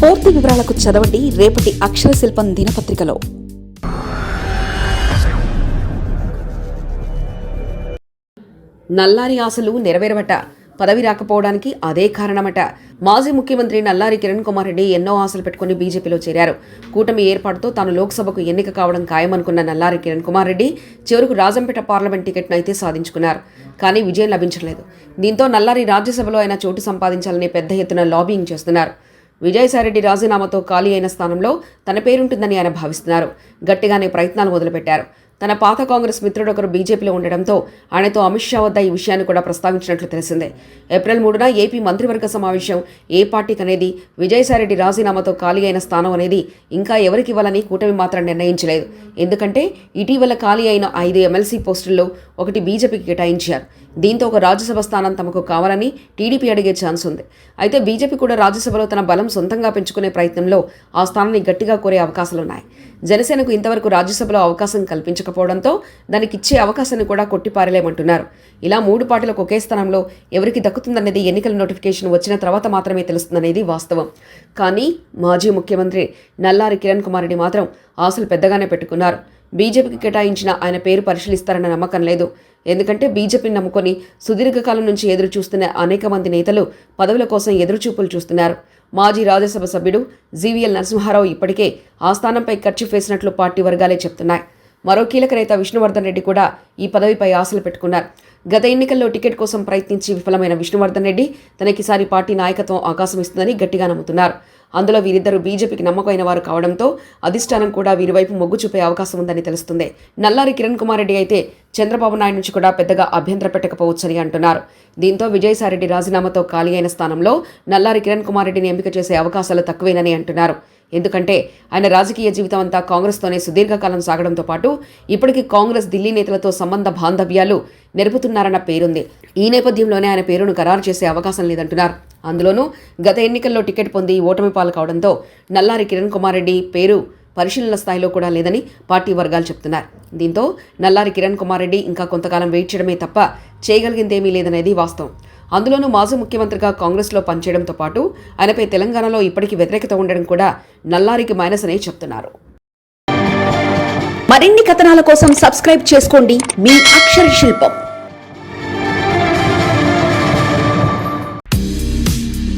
పూర్తి వివరాలకు చదవండి రేపటి అక్షర శిల్పం దినపత్రికలో. నల్లారి ఆశలు నెరవేరవట. పదవి రాకపోవడానికి అదే కారణమట. మాజీ ముఖ్యమంత్రి నల్లారి కిరణ్ కుమార్ రెడ్డి ఎన్నో ఆశలు పెట్టుకుని బీజేపీలో చేరారు. కూటమి ఏర్పాటుతో తాను లోక్సభకు ఎన్నిక కావడం ఖాయమనుకున్న నల్లారి కిరణ్ కుమార్ రెడ్డి చివరకు రాజంపేట పార్లమెంట్ టికెట్ను అయితే సాధించుకున్నారు. కానీ విజయం లభించలేదు దీంతో నల్లారి రాజ్యసభలో ఆయన చోటు సంపాదించాలని పెద్ద ఎత్తున లాబింగ్ చేస్తున్నారు. విజయసాయిరెడ్డి రాజీనామాతో ఖాళీ అయిన స్థానంలో తన పేరుంటుందని ఆయన భావిస్తున్నారు. గట్టిగానే ప్రయత్నాలు మొదలుపెట్టారు. తన పాత కాంగ్రెస్ మిత్రుడు ఒకరు బీజేపీలో ఉండడంతో ఆయనతో అమిత్ షా వద్ద ఈ విషయాన్ని కూడా ప్రస్తావించినట్లు తెలిసిందే. ఏప్రిల్ మూడున ఏపీ మంత్రివర్గ సమావేశం ఏ పార్టీకి అనేది విజయసాయిరెడ్డి రాజీనామాతో ఖాళీ అయిన స్థానం అనేది ఇంకా ఎవరికి ఇవ్వాలని కూటమి మాత్రం నిర్ణయించలేదు. ఎందుకంటే ఇటీవల ఖాళీ అయిన ఐదు ఎమ్మెల్సీ పోస్టుల్లో ఒకటి బీజేపీకి కేటాయించారు. దీంతో ఒక రాజ్యసభ స్థానం తమకు కావాలని టీడీపీ అడిగే ఛాన్స్ ఉంది. అయితే బీజేపీ కూడా రాజ్యసభలో తన బలం సొంతంగా పెంచుకునే ప్రయత్నంలో ఆ స్థానాన్ని గట్టిగా కోరే అవకాశాలున్నాయి. జనసేనకు ఇంతవరకు రాజ్యసభలో అవకాశం కల్పించ కల్పించకపోవడంతో దానికి ఇచ్చే అవకాశాన్ని కూడా కొట్టిపారలేమంటున్నారు. ఇలా మూడు పార్టీలకు ఒకే స్థానంలో ఎవరికి దక్కుతుందనేది ఎన్నికల నోటిఫికేషన్ వచ్చిన తర్వాత మాత్రమే తెలుస్తుందనేది వాస్తవం. కానీ మాజీ ముఖ్యమంత్రి నల్లారి కిరణ్ కుమార్ రెడ్డి మాత్రం ఆశలు పెద్దగానే పెట్టుకున్నారు. బీజేపీకి కేటాయించిన ఆయన పేరు పరిశీలిస్తారన్న నమ్మకం లేదు. ఎందుకంటే బీజేపీని నమ్ముకొని సుదీర్ఘకాలం నుంచి ఎదురు చూస్తున్న అనేక మంది నేతలు పదవుల కోసం ఎదురుచూపులు చూస్తున్నారు. మాజీ రాజ్యసభ సభ్యుడు జీవీఎల్ నరసింహారావు ఇప్పటికే ఆ స్థానంపై ఖర్చు వేసినట్లు పార్టీ వర్గాలే చెప్తున్నాయి. మరో కీలక నేత విష్ణువర్ధన్ రెడ్డి కూడా ఈ పదవిపై ఆశలు పెట్టుకున్నారు. గత ఎన్నికల్లో టికెట్ కోసం ప్రయత్నించి విఫలమైన విష్ణువర్ధన్ రెడ్డి తనకిసారి పార్టీ నాయకత్వం అవకాశం ఇస్తుందని గట్టిగా నమ్ముతున్నారు. అందులో వీరిద్దరూ బీజేపీకి నమ్మకమైన వారు కావడంతో అధిష్టానం కూడా వీరి వైపు మొగ్గు చూపే అవకాశం ఉందని తెలుస్తుంది. నల్లారి కిరణ్ కుమార్ రెడ్డి అయితే చంద్రబాబు నాయుడు నుంచి కూడా పెద్దగా అభ్యంతర పెట్టకపోవచ్చని అంటున్నారు. దీంతో విజయసాయిరెడ్డి రాజీనామాతో ఖాళీ అయిన స్థానంలో నల్లారి కిరణ్ కుమార్ రెడ్డిని ఎంపిక చేసే అవకాశాలు తక్కువేనని అంటున్నారు. ఎందుకంటే ఆయన రాజకీయ జీవితం అంతా కాంగ్రెస్తోనే సుదీర్ఘకాలం సాగడంతో పాటు ఇప్పటికీ కాంగ్రెస్ ఢిల్లీ నేతలతో సంబంధ బాంధవ్యాలు నెరుపుతున్నారన్న పేరుంది. ఈ నేపథ్యంలోనే ఆయన పేరును ఖరారు చేసే అవకాశం లేదంటున్నారు. అందులోనూ గత ఎన్నికల్లో టికెట్ పొంది ఓటమి పాలు కావడంతో నల్లారి కిరణ్ కుమార్ రెడ్డి పేరు పరిశీలన స్థాయిలో కూడా లేదని పార్టీ వర్గాలు చెప్తున్నారు. దీంతో నల్లారి కిరణ్ కుమార్ రెడ్డి ఇంకా కొంతకాలం వెయిట్ చేయడమే తప్ప చేయగలిగిందేమీ లేదనేది వాస్తవం. అందులోనూ మాజీ ముఖ్యమంత్రిగా కాంగ్రెస్లో పనిచేయడంతో పాటు ఆయనపై తెలంగాణలో ఇప్పటికీ వ్యతిరేకత ఉండడం కూడా నల్లారికి మైనస్ అనే చెప్తున్నారు. మరిన్ని కథనాల కోసం సబ్స్క్రైబ్ చేసుకోండి. మీ అక్షర శిల్పం.